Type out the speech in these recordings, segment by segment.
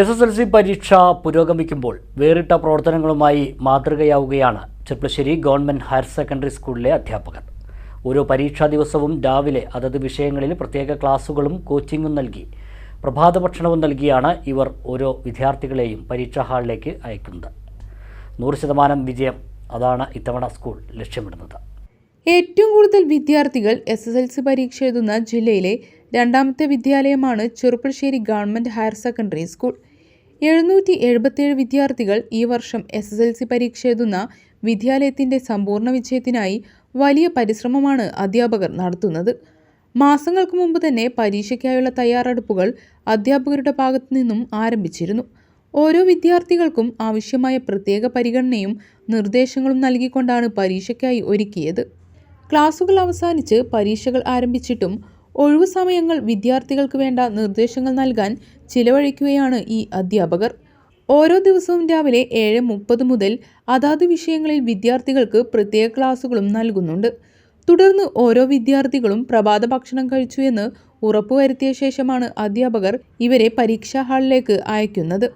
S S L C പരീക്ഷ പുരോഗമിക്കുമ്പോൾ വേറിട്ട പ്രവർത്തനങ്ങളുമായി മാതൃകയാവുകയാണ് ചെർപ്പശ്ശേരി ഗവൺമെന്റ് ഹയർ സെക്കൻഡറി സ്കൂളിലെ അധ്യാപകർ. ഓരോ പരീക്ഷാ ദിവസവും രാവിലെ അതത് വിഷയങ്ങളിൽ പ്രത്യേക ക്ലാസുകളും കോച്ചിങ്ങും നൽകി പ്രഭാത ഭക്ഷണവും നൽകിയാണ് ഇവർ ഓരോ വിദ്യാർത്ഥികളെയും പരീക്ഷാ ഹാളിലേക്ക് അയക്കുന്നത്. നൂറ് ശതമാനം വിജയം അതാണ് ഇത്തവണ സ്കൂൾ ലക്ഷ്യമിടുന്നത്. ഏറ്റവും കൂടുതൽ വിദ്യാർത്ഥികൾ എസ് എസ് എൽ സി പരീക്ഷ എഴുതുന്ന ജില്ലയിലെ രണ്ടാമത്തെ വിദ്യാലയമാണ് Cherpulassery government higher secondary school. എഴുന്നൂറ്റി എഴുപത്തേഴ് വിദ്യാർത്ഥികൾ ഈ വർഷം എസ് എസ് എൽ സി പരീക്ഷ എഴുതുന്ന വിദ്യാലയത്തിന്റെ സമ്പൂർണ വിജയത്തിനായി വലിയ പരിശ്രമമാണ് അധ്യാപകർ നടത്തുന്നത്. മാസങ്ങൾക്ക് മുമ്പ് തന്നെ പരീക്ഷയ്ക്കായുള്ള തയ്യാറെടുപ്പുകൾ അധ്യാപകരുടെ ഭാഗത്തു നിന്നും ആരംഭിച്ചിരുന്നു. ഓരോ വിദ്യാർത്ഥികൾക്കും ആവശ്യമായ പ്രത്യേക പരിഗണനയും നിർദ്ദേശങ്ങളും നൽകിക്കൊണ്ടാണ് പരീക്ഷയ്ക്കായി ഒരുക്കിയത്. ക്ലാസുകൾ അവസാനിച്ച് പരീക്ഷകൾ ആരംഭിച്ചിട്ടും ഒഴിവു സമയങ്ങൾ വിദ്യാർത്ഥികൾക്ക് വേണ്ട നിർദ്ദേശങ്ങൾ നൽകാൻ ചിലവഴിക്കുകയാണ് ഈ അധ്യാപകർ. ഓരോ ദിവസവും രാവിലെ ഏഴ് മുപ്പത് മുതൽ അതാത് വിഷയങ്ങളിൽ വിദ്യാർത്ഥികൾക്ക് പ്രത്യേക ക്ലാസുകളും നൽകുന്നുണ്ട്. തുടർന്ന് ഓരോ വിദ്യാർത്ഥികളും പ്രഭാത ഭക്ഷണം കഴിച്ചു എന്ന് ഉറപ്പുവരുത്തിയ ശേഷമാണ് അധ്യാപകർ ഇവരെ പരീക്ഷാ ഹാളിലേക്ക് അയക്കുന്നത്.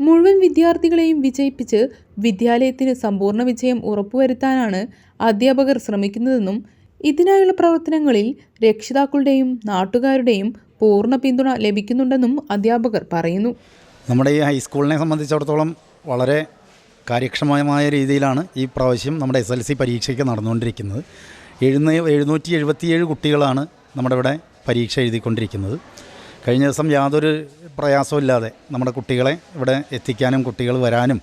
മുഴുവൻ വിദ്യാർത്ഥികളെയും വിജയിപ്പിച്ച് വിദ്യാലയത്തിന് സമ്പൂർണ വിജയം ഉറപ്പുവരുത്താനാണ് അധ്യാപകർ ശ്രമിക്കുന്നതെന്നും ഇതിനായുള്ള പ്രവർത്തനങ്ങളിൽ രക്ഷിതാക്കളുടെയും നാട്ടുകാരുടെയും പൂർണ പിന്തുണ ലഭിക്കുന്നുണ്ടെന്നും അധ്യാപകർ പറയുന്നു. നമ്മുടെ ഈ ഹൈസ്കൂളിനെ സംബന്ധിച്ചിടത്തോളം വളരെ കാര്യക്ഷമമായ രീതിയിലാണ് ഈ പ്രാവശ്യം നമ്മുടെ എസ് എൽ സി പരീക്ഷയ്ക്ക് നടന്നുകൊണ്ടിരിക്കുന്നത്. എഴുന്ന എഴുന്നൂറ്റി എഴുപത്തിയേഴ് കുട്ടികളാണ് നമ്മുടെ ഇവിടെ പരീക്ഷ എഴുതിക്കൊണ്ടിരിക്കുന്നത്. കഴിഞ്ഞ ദിവസം യാതൊരു പ്രയാസവും ഇല്ലാതെ നമ്മുടെ കുട്ടികളെ ഇവിടെ എത്തിക്കാനും കുട്ടികൾ വരാനും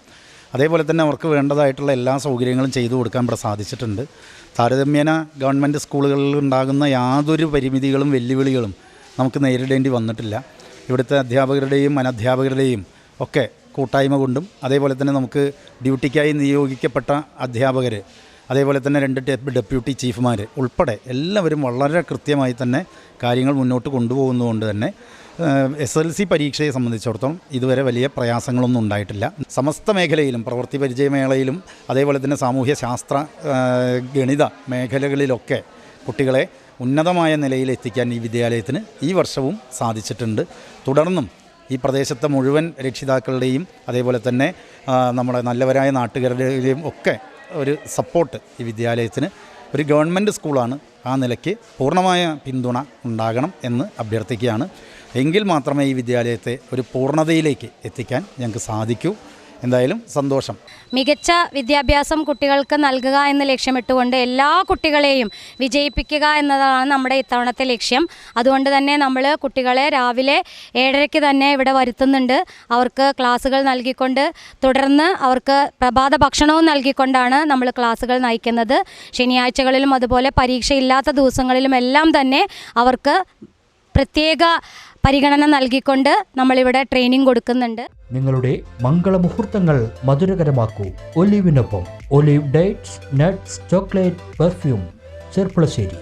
അതേപോലെ തന്നെ അവർക്ക് വേണ്ടതായിട്ടുള്ള എല്ലാ സൗകര്യങ്ങളും ചെയ്തു കൊടുക്കാൻ ഇവിടെ സാധിച്ചിട്ടുണ്ട്. താരതമ്യേന ഗവൺമെന്റ് സ്കൂളുകളിൽ ഉണ്ടാകുന്ന യാതൊരു പരിമിതികളും വെല്ലുവിളികളും നമുക്ക് നേരിടേണ്ടി വന്നിട്ടില്ല. ഇവിടുത്തെ അധ്യാപകരുടെയും അനധ്യാപകരുടെയും ഒക്കെ കൂട്ടായ്മ കൊണ്ടും അതേപോലെ തന്നെ നമുക്ക് ഡ്യൂട്ടിക്കായി നിയോഗിക്കപ്പെട്ട അധ്യാപകർ അതേപോലെ തന്നെ രണ്ട് ഡെപ്യൂട്ടി ചീഫുമാർ ഉൾപ്പെടെ എല്ലാവരും വളരെ കൃത്യമായി തന്നെ കാര്യങ്ങൾ മുന്നോട്ട് കൊണ്ടുപോകുന്നതുകൊണ്ട് തന്നെ എസ് എൽ സി പരീക്ഷയെ സംബന്ധിച്ചിടത്തോളം ഇതുവരെ വലിയ പ്രയാസങ്ങളൊന്നും ഉണ്ടായിട്ടില്ല. സമസ്ത മേഖലയിലും പ്രവൃത്തി പരിചയമേളയിലും അതേപോലെ തന്നെ സാമൂഹ്യ ശാസ്ത്ര ഗണിത മേഖലകളിലൊക്കെ കുട്ടികളെ ഉന്നതമായ നിലയിൽ എത്തിക്കാൻ ഈ വിദ്യാലയത്തിന് ഈ വർഷവും സാധിച്ചിട്ടുണ്ട്. തുടർന്നും ഈ പ്രദേശത്തെ മുഴുവൻ രക്ഷിതാക്കളുടെയും അതേപോലെ തന്നെ നമ്മുടെ നല്ലവരായ നാട്ടുകാരുടെയും ഒക്കെ ഒരു സപ്പോർട്ട് ഈ വിദ്യാലയത്തിന് ഒരു ഗവൺമെന്റ് സ്കൂളാണ് ആ നിലയ്ക്ക് പൂർണമായ പിന്തുണ ഉണ്ടാകണം എന്ന് അഭ്യർത്ഥിക്കുകയാണ്. എങ്കിൽ മാത്രമേ ഈ വിദ്യാലയത്തെ ഒരു പൂർണതയിലേക്ക് എത്തിക്കാൻ ഞങ്ങൾക്ക് സാധിക്കൂ. എന്തായാലും സന്തോഷം. മികച്ച വിദ്യാഭ്യാസം കുട്ടികൾക്ക് നൽകുക എന്ന് ലക്ഷ്യമിട്ടുകൊണ്ട് എല്ലാ കുട്ടികളെയും വിജയിപ്പിക്കുക എന്നതാണ് നമ്മുടെ ഇത്തവണത്തെ ലക്ഷ്യം. അതുകൊണ്ട് തന്നെ നമ്മൾ കുട്ടികളെ രാവിലെ ഏഴരയ്ക്ക് തന്നെ ഇവിടെ വരുത്തുന്നുണ്ട്. അവർക്ക് ക്ലാസ്സുകൾ നൽകിക്കൊണ്ട് തുടർന്ന് അവർക്ക് പ്രഭാത ഭക്ഷണവും നൽകിക്കൊണ്ടാണ് നമ്മൾ ക്ലാസ്സുകൾ നയിക്കുന്നത്. ശനിയാഴ്ചകളിലും അതുപോലെ പരീക്ഷയില്ലാത്ത ദിവസങ്ങളിലും എല്ലാം തന്നെ അവർക്ക് പ്രത്യേക പരിഗണന നൽകിക്കൊണ്ട് നമ്മളിവിടെ ട്രെയിനിങ് കൊടുക്കുന്നുണ്ട്. നിങ്ങളുടെ മംഗളമുഹൂർത്തങ്ങൾ മധുരകരമാക്കൂ. ഒലിവിനൊപ്പം olive dates nuts chocolate perfume Cherpulassery.